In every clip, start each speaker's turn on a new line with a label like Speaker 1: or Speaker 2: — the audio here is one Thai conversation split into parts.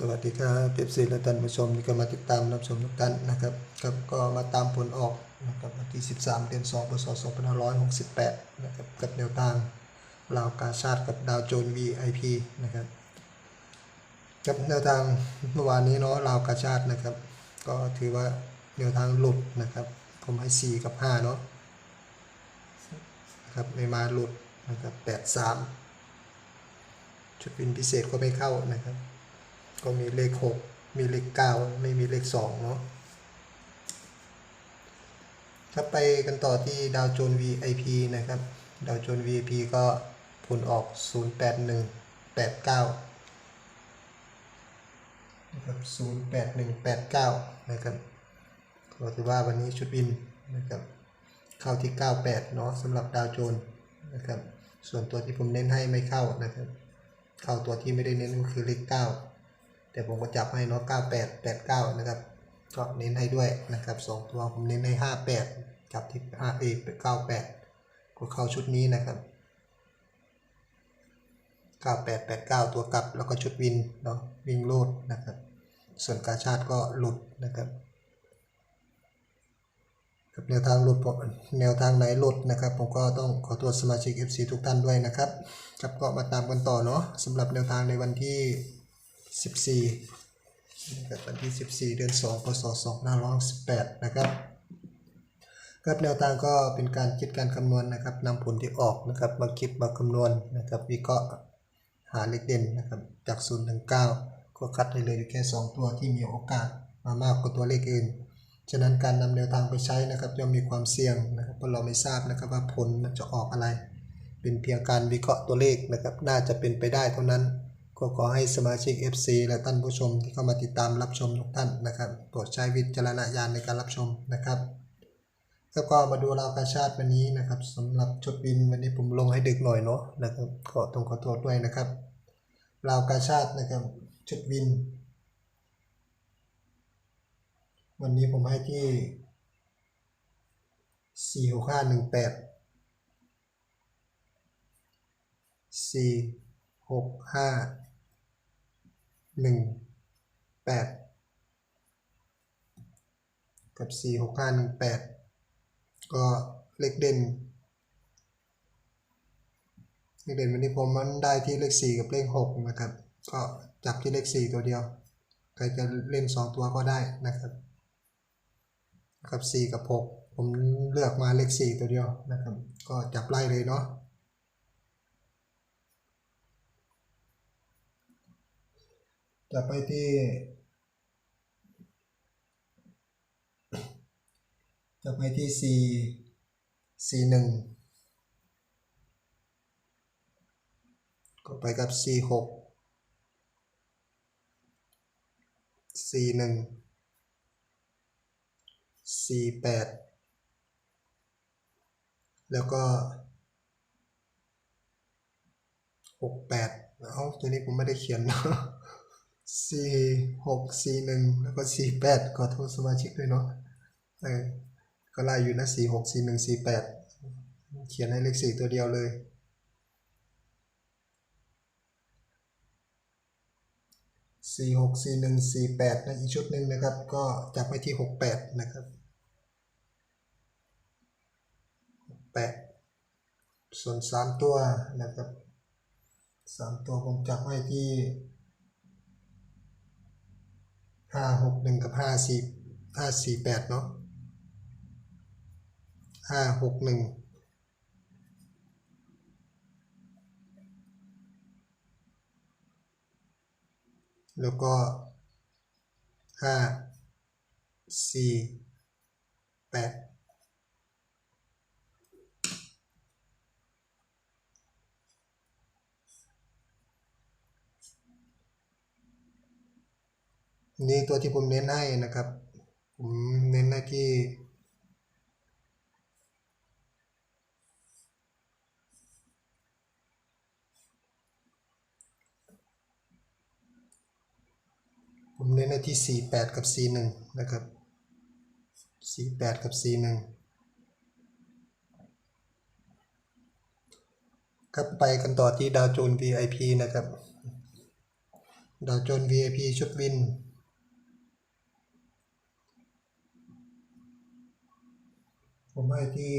Speaker 1: สวัสดีครับเอฟซีและท่านผู้ชมที่ก็มาติดตามรับชมทุกท่านนะครับครับก็มาตามผลออกนะครับวันที่ 13 เดือน2พศ2568นะครับกับแนวทางลาวกาชาติกับดาวโจน VIP นะครับกับแนวทางเมื่อวานนี้เนาะลาวกาชาตินะครับ ก็ถือว่าแนวทางหลุดนะครับ ผมให้ 4 กับ 5 เนาะนะครับไม่มาหลุดนะครับ 83 ชุดบินพิเศษก็ไม่เข้านะครับ ก็มีเลขหกมีเลขเก้าไม่มีเลขสองเนาะถ้าไปกันต่อที่ดาวโจน VIP นะครับ ดาวโจน VIP ก็ผลออก 08189นะครับ08189 นะครับก็ถือว่าวันนี้ชุดบินนะครับ เข้าที่ 98 เนาะสำหรับดาวโจนนะครับ ส่วนตัวที่ผมเน้นให้ไม่เข้านะครับ เข้าตัวที่ไม่ได้เน้นก็คือเลข 9 แต่ผมก็จับให้เนาะ98 89 นะครับ ก็เน้นให้ด้วยนะครับสองตัวผมเน้นให้ 58 จับที่5 a 98 ก็เข้าชุดนี้นะครับ98 89 ตัวกลับแล้วก็ชุดวินเนาะวิ่งโลดนะครับ ส่วนกาชาติก็หลุดนะครับกับแนวทางหลุดแนวทางไหนหลุดนะครับ ผมก็ต้องขอตัวสมาชิก FC ทุกท่านด้วยนะครับครับก็มาตามกันต่อเนาะสำหรับแนวทางในวันที่ 14นะครับวันที่ 14 เดือน2พศ2518นะครับครับแนวทางก็เป็นการคิดการคำนวณนะครับนำผลที่ออกนะครับมาคิดมาคำนวณนะครับวิเคราะห์หาเลขเด่นนะครับจาก0ถึง9ก็คัดให้เลยแค่ 2 ตัวที่มีโอกาสมามากกว่าตัวเลขอื่น ฉะนั้นการนำแนวทางไปใช้นะครับย่อมมีความเสี่ยงนะครับเพราะเราไม่ทราบนะครับว่าผลมันจะออกอะไร เป็นเพียงการวิเคราะห์ตัวเลขนะครับน่าจะเป็นไปได้เท่านั้น ก็ขอให้สมาชิก FC และท่านผู้ชมที่เข้ามาติดตามรับชมทุกท่านนะครับโปรดใช้วิจารณญาณในการรับชมนะครับแล้วก็มาดูราวกาชาติวันนี้นะครับสำหรับชุดบินวันนี้ผมลงให้ดึกหน่อยเนาะนะครับขอต้องขอโทษด้วยนะครับราวกาชาตินะครับชุดบิน วันนี้ผมให้ที่4 6 5 1 8สี่หกห้า หนึ่งแปดกับสี่หกห้าหนึ่งแปดก็เลขเด่น เลขเด่นวันนี้ผมมันได้ที่เลขสี่กับเลขหกนะครับ ก็จับที่เลขสี่ตัวเดียว ใครจะเล่นสองตัวก็ได้นะครับ กับสี่กับหกผมเลือกมาเลขสี่ตัวเดียวนะครับ ก็จับไล่เลยเนาะ จะไปที่จะไปที่ C C หนึ่งก็ไปกับ C หก C หนึ่ง C แปดแล้วก็หกแปดเอ้าตัวนี้ผมไม่ได้เขียนเนาะ สี่หกสี่หนึ่งแล้วก็สี่แปดขอโทษสมาชิกด้วยเนาะเออก็ไล่อยู่นะสี่หกสี่หนึ่งสี่แปดเขียนให้เลขสี่ตัวเดียวเลย สี่หกสี่หนึ่งสี่แปดนะอีกชุดหนึ่งนะครับ ก็จับไปที่หกแปดนะครับแปดส่วนสามตัวนะครับสามตัวผมจับไว้ที่ ห้าหกหนึ่งกับห้าสี่ห้าสี่แปดเนาะห้าหกหนึ่งแล้วก็ห้าสี่แปด นี่ตัวที่ผมเน้นให้นะครับ ผมเน้นให้ที่ผมเน้นให้ที่ 48 กับ 41 นะครับ 48 กับ 41 ครับไปกันต่อที่ดาวโจนส์ VIP นะครับ ดาวโจน VIP ชุดวิน ผมให้ที่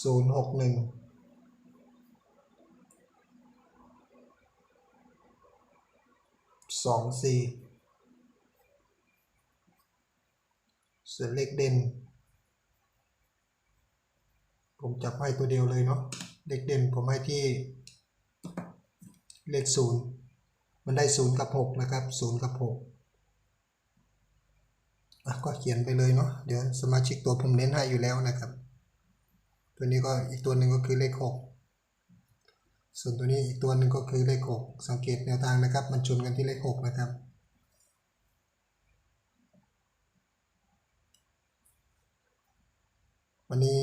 Speaker 1: ศูนย์หกหนึ่งสองสี่ส่วนเลขเด่น ผมจับให้ตัวเดียวเลยเนาะเลขเด่นผมให้ที่เลขศูนย์ มันได้ศูนย์กับหกนะครับศูนย์กับหกอะก็เขียนไปเลยเนาะเดี๋ยวสมาชิกตัวผมเน้นให้อยู่แล้วนะครับ ตัวนี้ก็อีกตัวหนึ่งก็คือเลขหกส่วนตัวนี้อีกตัวหนึ่งก็คือเลขหกสังเกตแนวทางนะครับ มันชนกันที่เลขหกนะครับวันนี้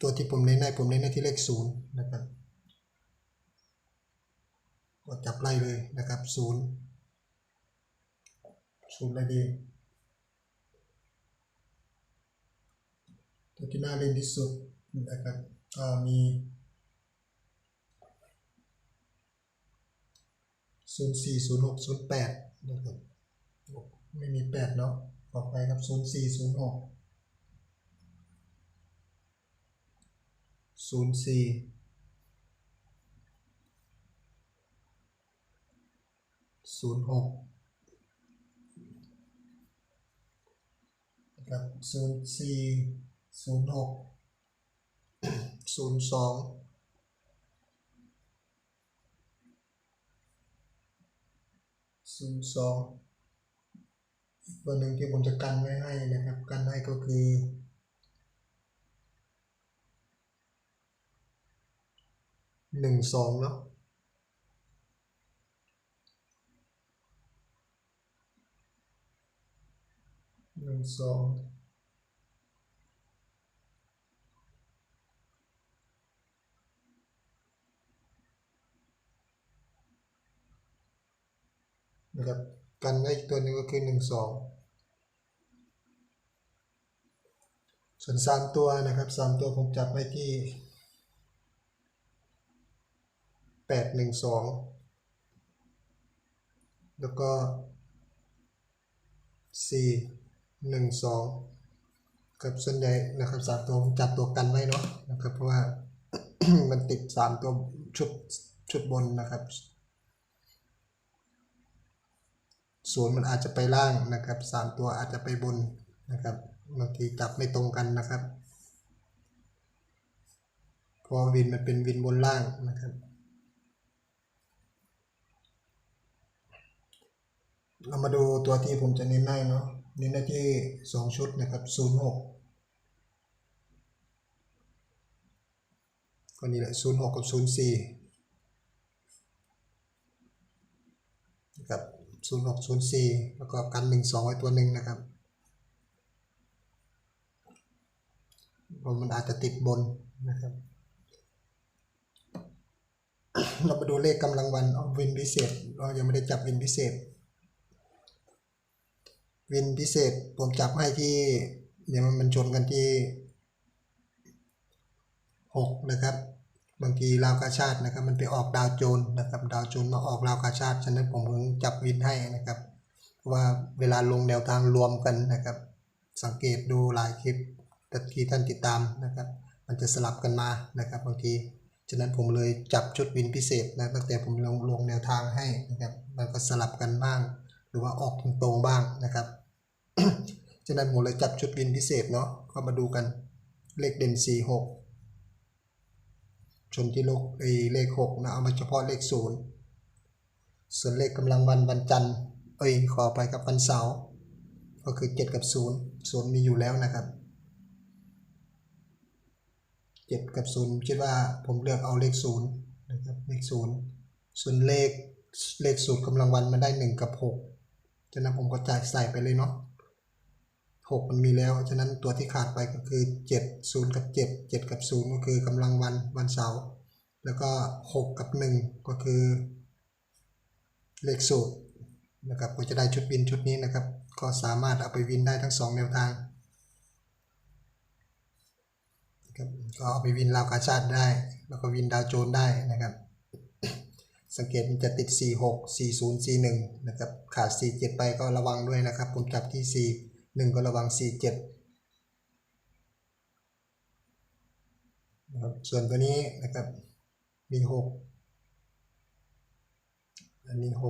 Speaker 1: ตัวที่ผมเน้นให้ผมเน้นให้ที่เลขศูนย์นะครับ ก็จับไล่เลยนะครับศูนย์ศูนย์อะไรดีตัวที่น่าเล่นที่สุดนะครับก็มีศูนย์สี่ศูนย์หกศูนย์แปดนะครับไม่มีแปดเนาะต่อไปครับศูนย์สี่ศูนย์หกศูนย์สี่ ศูนย์หกนะครับศูนย์สี่ศูนย์หกศูนย์สองศูนย์สองอีกตัวหนึ่งที่ผมจะกันไว้ให้นะครับ กันให้ก็คือหนึ่งสองเนาะ หนึ่งสองนะครับกันไว้อีกตัวหนึ่งก็คือหนึ่งสองส่วนสามตัวนะครับสามตัวผมจับไว้ที่แปดหนึ่งสองแล้วก็สี่ หนึ่งสองครับส่วนใหญ่นะครับสามตัวจับตัวกันไว้เนาะนะครับเพราะว่ามันติดสามตัวชุดชุดบนนะครับศูนย์มันอาจจะไปล่างนะครับสามตัวอาจจะไปบนนะครับบางทีจับไม่ตรงกันนะครับเพราะวินมันเป็นวินบนล่างนะครับเรามาดูตัวที่ผมจะเน้นให้เนาะ น้นได้ที่สองชุดนะครับศูนย์หกก็นี่แหละศูนย์หกกับศูนย์สี่นะครับศูนย์หกศูนย์สี่แล้วก็กันหนึ่งสองไว้ตัวหนึ่งนะครับเพราะมันอาจจะติดบนนะครับ เรามาดูเลขกำลังวันวินพิเศษ เรายังไม่ได้จับวินพิเศษ วินพิเศษผมจับให้ที่เนี่ยมันมันชนกันที่หกนะครับ บางทีราวกาชาตินะครับ มันไปออกดาวโจนนะครับ ดาวโจนมาออกราวกาชาติฉะนั้นผมถึงจับวินให้นะครับเพราะว่าเวลาลงแนวทางรวมกันนะครับ สังเกตดูหลายคลิปที่ท่านติดตามนะครับ มันจะสลับกันมานะครับ บางทีฉะนั้นผมเลยจับชุดวินพิเศษนะตั้งแต่ผมลงลงแนวทางให้นะครับมันก็สลับกันบ้าง หรือว่าออกตรงๆบ้างนะครับ ฉะนั้นผมเลยจับชุดวินพิเศษเนาะก็มาดูกันเลขเด่น 4 6 ชนที่ลกไอ้เลข6นะเอามาเฉพาะเลข 0 ส่วนเลขกำลังวันวันจันทร์เอ้ยขอไปกับวันเสาร์ก็คือ 7 กับ 0 0 มีอยู่แล้วนะครับ 7 กับ 0 คิดว่าผมเลือกเอาเลข 0 นะครับเลข 0 ส่วนเลขเลขสูตรกำลังวันมันได้ 1 กับ 6 ฉะนั้นผมก็จ่ายใส่ไปเลยเนาะ หกมันมีแล้ว ฉะนั้นตัวที่ขาดไปก็คือเจ็ดศูนย์กับเจ็ดเจ็ดกับศูนย์ก็คือกำลังวันวันเสาร์แล้วก็หกกับหนึ่งก็คือ เลขสูตรนะครับก็จะได้ชุดวินชุดนี้นะครับ ก็สามารถเอาไปวินได้ทั้งสองแนวทางนะครับก็เอาไปวินราวกาชาติได้ แล้วก็วินดาวโจนได้นะครับ สังเกตมันจะติด 46 40 41 นะครับ ขาด 47 ไปก็ระวังด้วยนะครับ ผมจับที่ 4 1ก็ระวัง 47นะครับส่วนตัวนี้นะครับมี6อันนี้6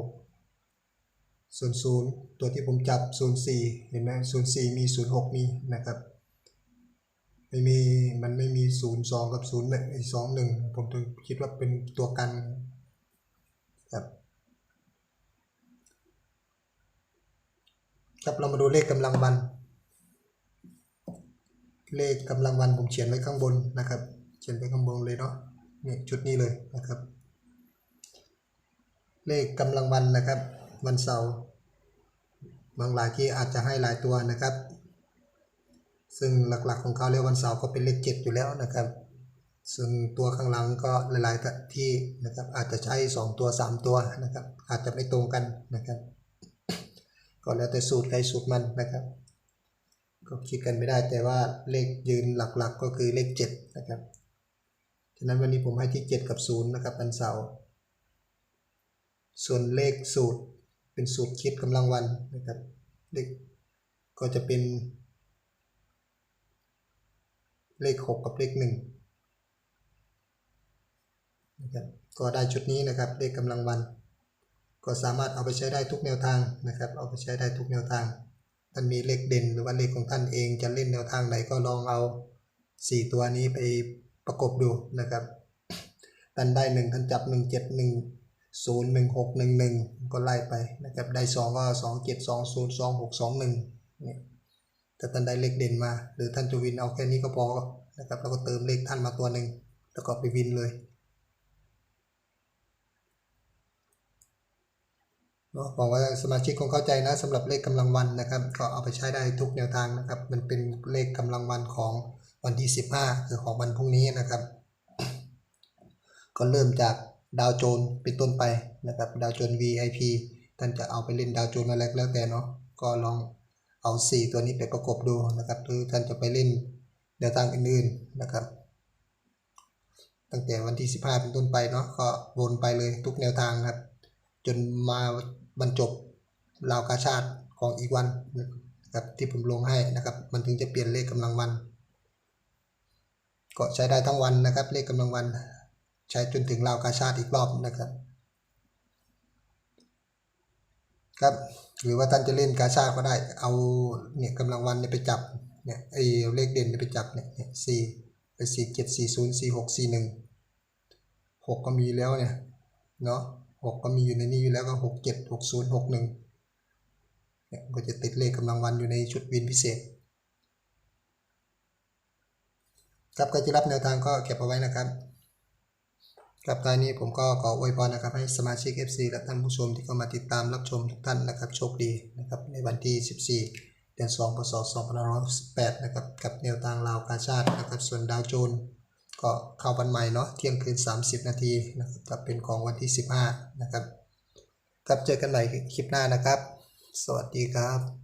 Speaker 1: ศูนย์ศูนย์ตัวที่ผมจับศูนย์สี่เห็นไหมศูนย์สี่มีศูนย์หกมีนะครับไม่มีมันไม่มีศูนย์สองกับศูนย์หนึ่งสองหนึ่งผมถึงคิดว่าเป็นตัวกันครับ ครับเรามาดูเลขกำลังวัน เลขกำลังวันผมเขียนไว้ข้างบนนะครับ เขียนไว้ข้างบนเลยเนาะเนี่ยชุดนี้เลยนะครับ เลขกำลังวันนะครับ วันเสาร์บางรายที่อาจจะให้หลายตัวนะครับ ซึ่งหลักๆของเขาเรียกวันเสาร์ก็เป็นเลขเจ็ดอยู่แล้วนะครับส่วนตัวข้างหลังก็หลายๆที่นะครับอาจจะใช้สองตัวสามตัวนะครับ อาจจะไม่ตรงกันนะครับ ก็แล้วแต่สูตรใครสูตรมันนะครับ ก็คิดกันไม่ได้แต่ว่าเลขยืนหลักๆก็คือเลขเจ็ดนะครับฉะนั้นวันนี้ผมให้ที่เจ็ดกับศูนย์นะครับวันเสาร์ส่วนเลขสูตรเป็นสูตรคิดกำลังวันนะครับเลขก็จะเป็น เลข 6 กับเลข1นะครับก็ได้ชุดนี้นะครับเลขกำลังวัน ก็สามารถเอาไปใช้ได้ทุกแนวทางนะครับ เอาไปใช้ได้ทุกแนวทาง ท่านมีเลขเด่นหรือว่าเลขของท่านเองจะเล่นแนวทางไหนก็ลองเอา 4 ตัวนี้ไปประกบดูนะครับท่านได้ 1 ท่านจับ 1 7 1ศูนย์หนึ่งหกหนึ่งหนึ่งก็ไล่ไปนะครับ ได้สองก็สองเจ็ดสองศูนย์สองหกสองหนึ่งเนี่ยแต่ท่านได้เลขเด่นมา หรือท่านจะวินเอาแค่นี้ก็พอนะครับ แล้วก็เติมเลขท่านมาตัวหนึ่งแล้วก็ไปวินเลย เนาะบอกว่าสมาชิกคงเข้าใจนะสำหรับเลขกำลังวันนะครับ ก็เอาไปใช้ได้ทุกแนวทางนะครับ มันเป็นเลขกำลังวันของวันที่ 15 คือของวันพรุ่งนี้นะครับ ก็เริ่มจากดาวโจนเป็นต้นไปนะครับ ดาวโจน VIP ท่านจะเอาไปเล่นดาวโจนอะไรก็แล้วแต่เนาะก็ลองเอา 4 ตัวนี้ไปประกบดูนะครับหรือท่านจะไปเล่นแนวทางอื่นๆนะครับ ตั้งแต่วันที่ 15 เป็นต้นไปเนาะก็วนไปเลยทุกแนวทางครับ จนมา บรรจบราวกาชาติของอีกวันนะครับที่ผมลงให้นะครับ มันถึงจะเปลี่ยนเลขกำลังวัน ก็ใช้ได้ทั้งวันนะครับ เลขกำลังวัน ใช้จนถึงราวกาชาติอีกรอบนะครับครับหรือว่าท่านจะเล่นกาชาติก็ได้เอาเนี่ยกำลังวันเนี่ยไปจับเนี่ยไอ้เลขเด่นเนี่ยไปจับเนี่ยเนี่ยสี่ไปสี่เจ็ดสี่ศูนย์สี่หกสี่หนึ่งหกก็มีแล้วเนี่ยเนาะ หกก็มีอยู่ในนี้อยู่แล้วก็หกเจ็ดหกศูนย์หกหนึ่งเนี่ยก็จะติดเลขกำลังวันอยู่ในชุดวินพิเศษครับใครจะรับแนวทางก็เก็บเอาไว้นะครับครับตอนนี้ผมก็ขออวยพรนะครับให้สมาชิก FC และท่านผู้ชมที่เข้ามาติดตามรับชมทุกท่านนะครับโชคดีนะครับในวันที่ 14 เดือน2พศ2518นะครับกับแนวทางลาวกาชาตินะครับส่วนดาวโจนส์ ก็เข้าวันใหม่เนาะเที่ยงคืน 30 นาทีนะครับจะเป็นของวันที่ 15 นะครับ ครับเจอกันใหม่คลิปหน้านะครับ สวัสดีครับ